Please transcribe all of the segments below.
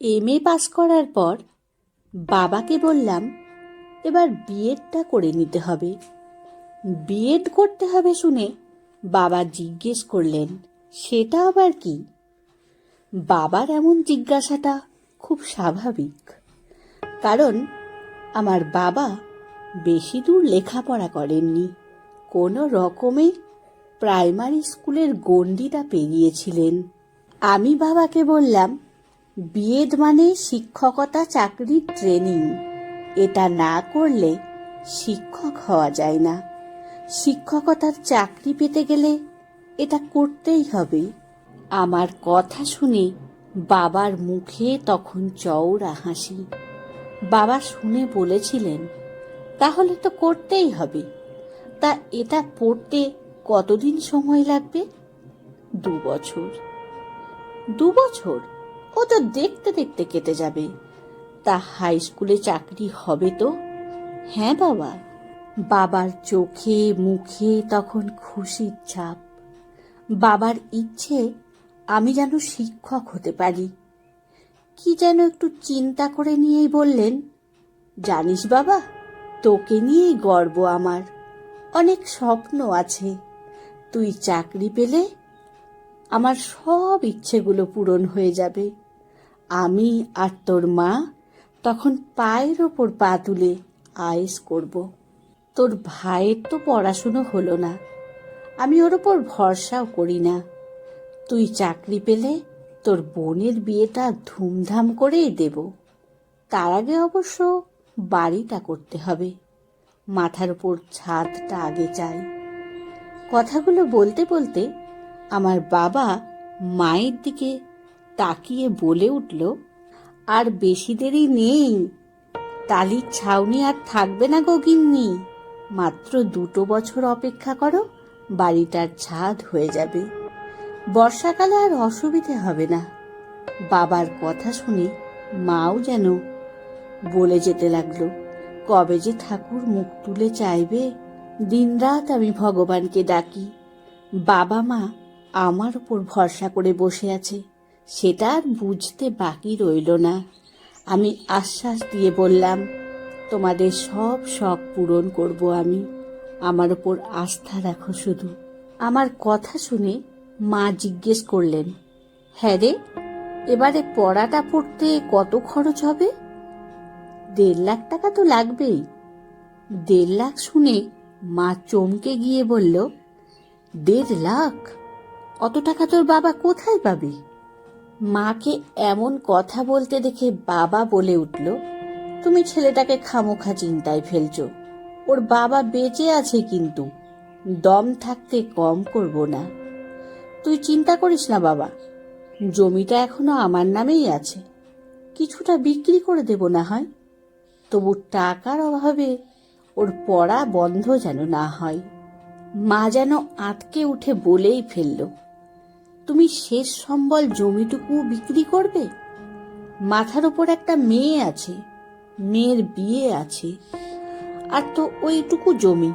M A pass করার পর বাবাকে বললাম, এবার বিএডটা করে নিতে হবে। বিএড করতে হবে শুনে বাবা জিজ্ঞেস করলেন, সেটা আবার কি? বাবার এমন জিজ্ঞাসাটা খুব স্বাভাবিক, কারণ আমার বাবা বেশি দূর লেখাপড়া করেননি। কোনো রকমে প্রাইমারি স্কুলের গণ্ডিটা পেরিয়েছিলেন। আমি বাবাকে বললাম বিএড মানে শিক্ষকতা চাকরির ট্রেনিং। এটা না করলে শিক্ষক হওয়া যায় না। শিক্ষকতার চাকরি পেতে গেলে এটা করতেই হবে। আমার কথা শুনে বাবার মুখে তখন চওড়া হাসি। বাবা শুনে বলেছিলেন, তাহলে তো করতেই হবে। তা এটা পড়তে কতদিন সময় লাগবে? দু বছর। দু বছর? ও তো দেখতে দেখতে কেটে যাবে। তা হাই স্কুলে চাকরি হবে তো? হ্যাঁ বাবা। বাবার চোখে, মুখে তখন খুশির ছাপ। বাবার ইচ্ছে, আমি যেন শিক্ষক হতে পারি। কি যেন একটু চিন্তা করে নিয়েই বললেন, জানিস বাবা, তোকে নিয়েই গর্ব আমার। অনেক স্বপ্ন আছে। তুই চাকরি পেলে আমার সব ইচ্ছেগুলো পূরণ হয়ে যাবে। আমি আর তোর মা তখন পায়ের ওপর পা তুলে আয়েস করব। তোর ভাইয়ের তো পড়াশুনো হলো না। আমি ওর ওপর ভরসাও করি না। তুই চাকরি পেলে তোর বোনের বিয়েটা ধুমধাম করেই দেব। তার আগে অবশ্য বাড়িটা করতে হবে। মাথার উপর ছাদটা আগে চাই। কথাগুলো বলতে বলতে আমার বাবা মায়ের দিকে তাকিয়ে বলে উঠল, আর বেশি দেরি নেই। তালির ছাউনি আর থাকবে না গগিন্নি মাত্র দুটো বছর অপেক্ষা করো, বাড়িটার ছাদ হয়ে যাবে। বর্ষাকালে আর অসুবিধে হবে না। বাবার কথা শুনে মাও যেন বলে যেতে লাগল, কবে যে ঠাকুর মুখ তুলে চাইবে, দিনরাত আমি ভগবানকে ডাকি। বাবা মা আমার উপর ভরসা করে বসে আছে। সেটা আর বুঝতে বাকি রইল না। আমি আশ্বাস দিয়ে বললাম, তোমাদের সব শখ পূরণ করব আমি। আমার ওপর আস্থা রাখো শুধু। আমার কথা শুনে মা জিজ্ঞেস করলেন হ্যাঁ রে, এবারে পড়াটা পড়তে কত খরচ হবে? দেড় লাখ টাকা তো লাগবেই। দেড় লাখ শুনে মা চমকে গিয়ে বলল, দেড় লাখ? অত টাকা তোর বাবা কোথায় পাবে? মাকে এমন কথা বলতে দেখে বাবা বলে উঠল, তুমি ছেলেটাকে খামোখা চিন্তায় ফেলছো। ওর বাবা বেঁচে আছে কিন্তু, দম থাকতে কম করব না। তুই চিন্তা করিস না বাবা, জমিটা এখনও আমার নামেই আছে। কিছুটা বিক্রি করে দেব না হয়। তবু টাকার অভাবে ওর পড়া বন্ধ যেন না হয়। মা যেন আটকে উঠে বলেই ফেলল তুমি শেষ সম্বল জমিটুকু বিক্রি করবে? মাথার ওপর একটা মেয়ে আছে, মেয়ের বিয়ে আছে, আর তো ওইটুকু জমি।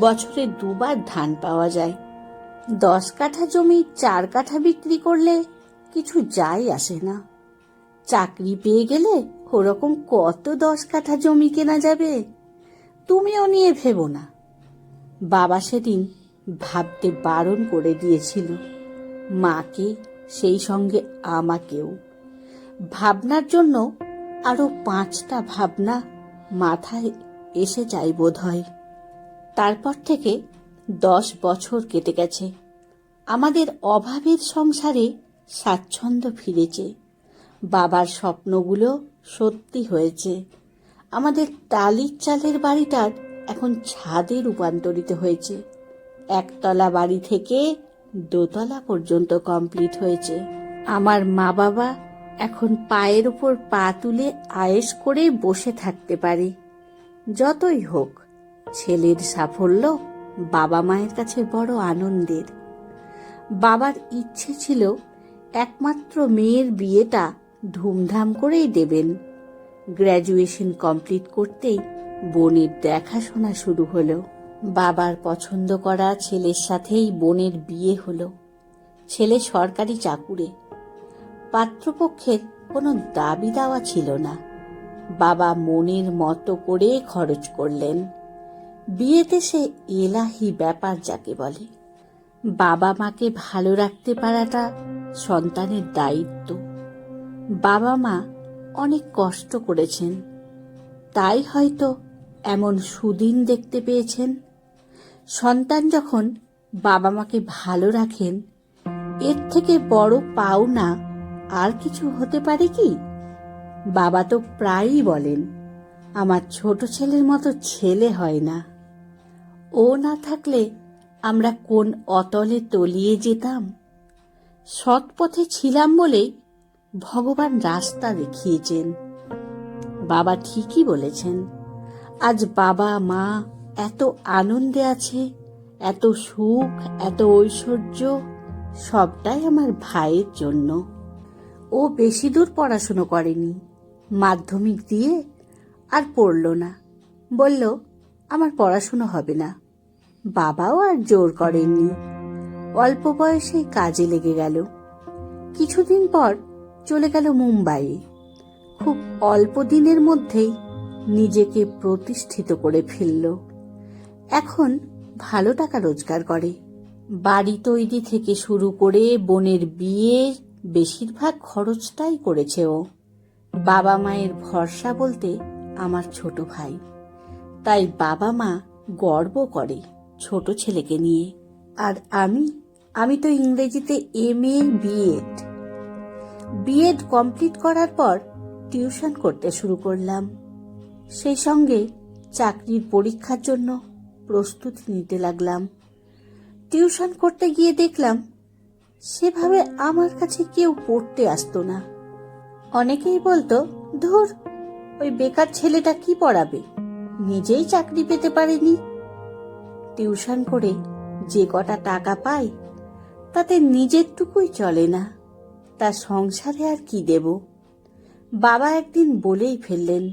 বছরে দুবার ধান পাওয়া যায়। দশ কাঠা জমি, চার কাঠা বিক্রি করলে কিছু যায় আসে না। চাকরি পেয়ে গেলে ওরকম কত দশ কাঠা জমি কেনা যাবে? তুমিও নিয়ে ভেবো না। বাবা সেদিন ভাবতে বারণ করে দিয়েছিল। মাকে সেই সঙ্গে আমাকেও? ভাবনার জন্য আরও পাঁচটা ভাবনা মাথায় এসে যায় বোধ হয় তারপর থেকে দশ বছর কেটে গেছে। আমাদের অভাবের সংসারে স্বাচ্ছন্দ্য ফিরেছে। বাবার স্বপ্নগুলো সত্যি হয়েছে। আমাদের টালির চালের বাড়িটার এখন ছাদে রূপান্তরিত হয়েছে। একতলা বাড়ি থেকে দোতলা পর্যন্ত কমপ্লিট হয়েছে। আমার মা বাবা এখন পায়ের উপর পা তুলে আয়েস করে বসে থাকতে পারে। যতই হোক, ছেলের সাফল্য বাবা মায়ের কাছে বড় আনন্দের। বাবার ইচ্ছে ছিল একমাত্র মেয়ের বিয়েটা ধুমধাম করেই দেবেন। গ্র্যাজুয়েশন কমপ্লিট করতেই বোনের দেখাশোনা শুরু হলো। বাবার পছন্দ করা ছেলের সাথেই বোনের বিয়ে হলো। ছেলে সরকারি চাকুরে। পাত্রপক্ষের কোনো দাবি দাওয়া ছিল না। বাবা মনের মতো করে খরচ করলেন। বিয়েতে সে এলাহি ব্যাপার যাকে বলে। বাবা মাকে ভালো রাখতে পারাটা সন্তানের দায়িত্ব। বাবা মা অনেক কষ্ট করেছেন। তাই হয়তো এমন সুদিন দেখতে পেয়েছেন। সন্তান যখন বাবা মাকে ভালো রাখেন, এর থেকে বড় পাওনা আর কিছু হতে পারে কি? বাবা তো প্রায়ই বলেন, আমার ছোট ছেলের মতো ছেলে হয় না। ও না থাকলে আমরা কোন অতলে তলিয়ে যেতাম? সৎ পথে ছিলাম বলেই ভগবান রাস্তা দেখিয়েছেন। বাবা ঠিকই বলেছেন, আজ বাবা মা এত আনন্দে আছে, এত সুখ, এত ঐশ্বর্য, সবটাই আমার ভাইয়ের জন্য। ও বেশি দূর পড়াশুনো করেনি, মাধ্যমিক দিয়ে আর পড়ল না। বলল, আমার পড়াশুনো হবে না। বাবাও আর জোর করেননি। অল্প বয়সে কাজে লেগে গেল। কিছুদিন পর চলে গেল মুম্বাইয়ে খুব অল্প দিনের মধ্যেই নিজেকে প্রতিষ্ঠিত করে ফেলল। এখন ভালো টাকা রোজগার করে। বাড়ি তৈরি থেকে শুরু করে বোনের বিয়ে বেশিরভাগ খরচটাই করেছে ও। বাবা মায়ের ভরসা বলতে আমার ছোট ভাই। তাই বাবা মা গর্ব করে ছোট ছেলেকে নিয়ে। আর আমি আমি তো ইংরেজিতে M A B Ed. B Ed complete করার পর টিউশন করতে শুরু করলাম। সেই সঙ্গে চাকরির পরীক্ষার জন্য প্রস্তুতি নিতে লাগলাম। টিউশন করতে গিয়ে দেখলাম, সেভাবে আমার কাছে কেউ পড়তে আসতো না। অনেকেই বলতো, ধুর, ওই বেকার ছেলেটা কি পড়াবে? নিজেই চাকরি পেতে পারেনি। টিউশন করে যে কটা টাকা পাই, তাতে নিজেরটুকুই চলে না। তা সংসারে আর কি দেব? বাবা একদিন বলেই ফেললেন,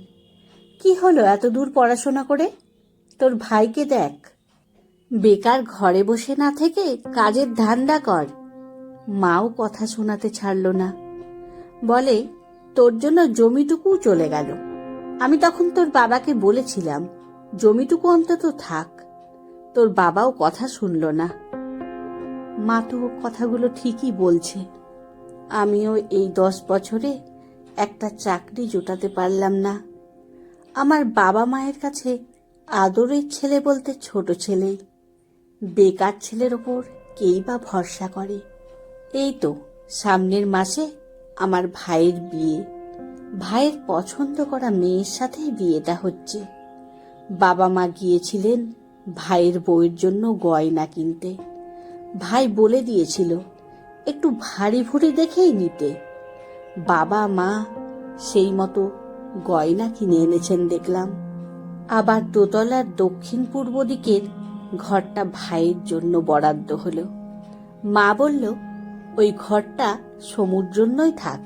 কি হলো এত দূর পড়াশোনা করে? তোর ভাইকে দেখ। বেকার ঘরে বসে না থেকে কাজের ধান্দা কর। মাও কথা শোনাতে ছাড়ল না। বলে, তোর জন্য জমিটুকু চলে গেল। আমি তখন তোর বাবাকে বলেছিলাম, জমিটুকু অন্তত থাক। তোর বাবাও কথা শুনল না। মা তো কথাগুলো ঠিকই বলছে। আমিও এই দশ বছরে একটা চাকরি জোটাতে পারলাম না। আমার বাবা মায়ের কাছে আদরের ছেলে বলতে ছোট ছেলে। বেকার ছেলের ওপর কেই বা ভরসা করে। এই তো সামনের মাসে আমার ভাইয়ের বিয়ে। ভাইয়ের পছন্দ করা মেয়ের সাথেই বিয়েটা হচ্ছে। বাবা মা গিয়েছিলেন ভাইয়ের বউয়ের জন্য গয়না কিনতে। ভাই বলে দিয়েছিল, একটু ভারী ভুরি দেখেই নিতে। বাবা মা সেই মতো গয়না কিনে এনেছেন দেখলাম। আবার দোতলার দক্ষিণ পূর্ব দিকের ঘরটা ভাইয়ের জন্য বরাদ্দ হলো। মা বলল, ওই ঘরটা সমুর জন্যই থাক।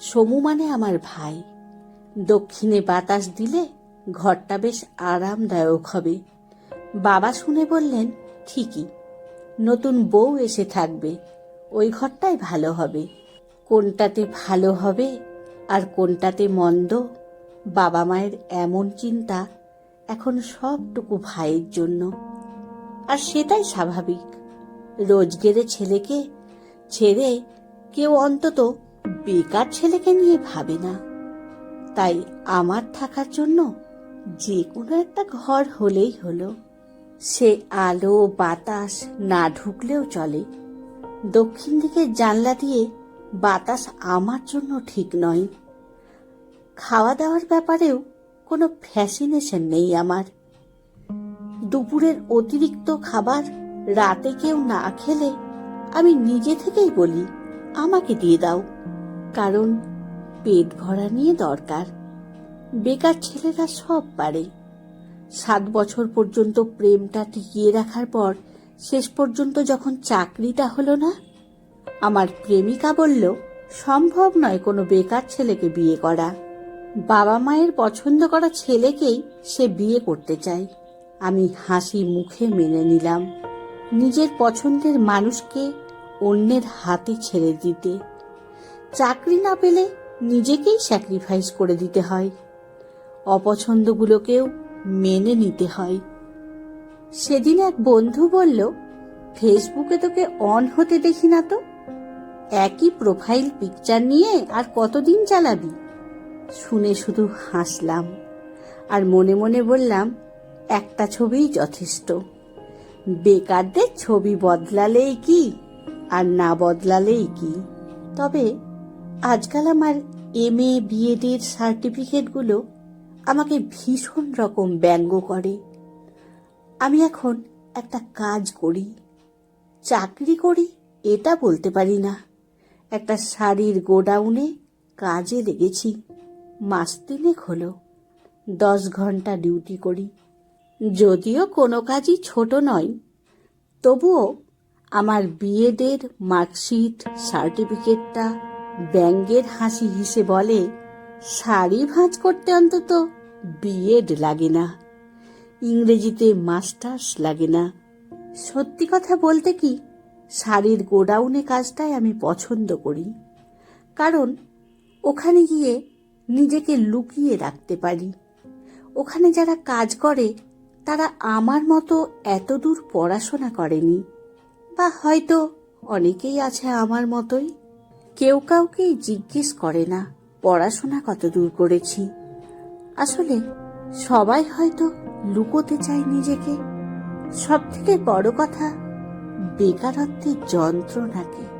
সমু মানে আমার ভাই। দক্ষিণে বাতাস দিলে ঘরটা বেশ আরামদায়ক হবে। বাবা শুনে বললেন, ঠিকই। নতুন বউ এসে থাকবে। ওই ঘরটাই ভালো হবে। কোনটাতে ভালো হবে আর কোনটাতে মন্দ, বাবা মায়ের এমন চিন্তা এখন সবটুকু ভাইয়ের জন্য। আর সেটাই স্বাভাবিক। রোজগেরে ছেলেকে ছেড়ে কেউ অন্তত বেকার ছেলেকে নিয়ে ভাবে না। তাই আমার থাকার জন্য যে কোনো একটা ঘর হলেই হলো। সে আলো, বাতাস না ঢুকলেও চলে। দক্ষিণ দিকের জানলা দিয়ে বাতাস আমার জন্য ঠিক নয়। খাওয়া দাওয়ার ব্যাপারেও কোনো ফ্যাসিনেশন নেই আমার। দুপুরের অতিরিক্ত খাবার রাতে কেউ না খেলে আমি নিজে থেকেই বলি, আমাকে দিয়ে দাও। কারণ পেট ভরা নিয়ে দরকার। বেকার ছেলেরা সব পারে। সাত বছর পর্যন্ত প্রেমটা টিকিয়ে রাখার পর শেষ পর্যন্ত যখন চাকরিটা হলো না, আমার প্রেমিকা বলল, সম্ভব নয় কোনো বেকার ছেলেকে বিয়ে করা। বাবা মায়ের পছন্দ করা ছেলেকেই সে বিয়ে করতে চায়। আমি হাসি মুখে মেনে নিলাম। নিজের পছন্দের মানুষকে অন্যের হাতে ছেড়ে দিতে। চাকরি না পেলে নিজেকেই স্যাক্রিফাইস করে দিতে হয়। অপছন্দগুলোকেও মেনে নিতে হয়। সেদিন এক বন্ধু বলল, ফেসবুকে তোকে অন হতে দেখি না তো? একই প্রোফাইল পিকচার নিয়ে আর কতদিন চালাবি? শুনে শুধু হাসলাম আর মনে মনে বললাম, একটা ছবিই যথেষ্ট। বেকারদের ছবি বদলালেই কি আর না বদলালেই কি? তবে আজকাল আমার এম এ বিএডের সার্টিফিকেটগুলো আমাকে ভীষণ রকম ব্যঙ্গ করে। আমি এখন একটা কাজ করি, চাকরি করি, এটা বলতে পারি না। একটা শাড়ির গোডাউনে কাজে লেগেছি। মাস তিনেক হলো। দশ ঘণ্টা ডিউটি করি। যদিও কোনো কাজই ছোট নয়, তবুও আমার বিএডের মার্কশিট, সার্টিফিকেটটা ব্যাঙ্গের হাসি হিসে বলে, শাড়ি ভাঁজ করতে অন্তত বিএড লাগে না। ইংরেজিতে মাস্টার্স লাগে না। সত্যি কথা বলতে কি, শাড়ির গোডাউনে কাজটাই আমি পছন্দ করি। কারণ ওখানে গিয়ে নিজেকে লুকিয়ে রাখতে পারি। ওখানে যারা কাজ করে, তারা আমার মতো এত দূর পড়াশোনা করেনি। বা হয়তো অনেকেই আছে আমার মতোই। কেউ কাউকেই জিজ্ঞেস করে না, পড়াশোনা কত দূর করেছি। আসলে সবাই হয়তো লুকোতে চায় নিজেকে। সব থেকে বড় কথা, বেকারত্বের যন্ত্রণাকে।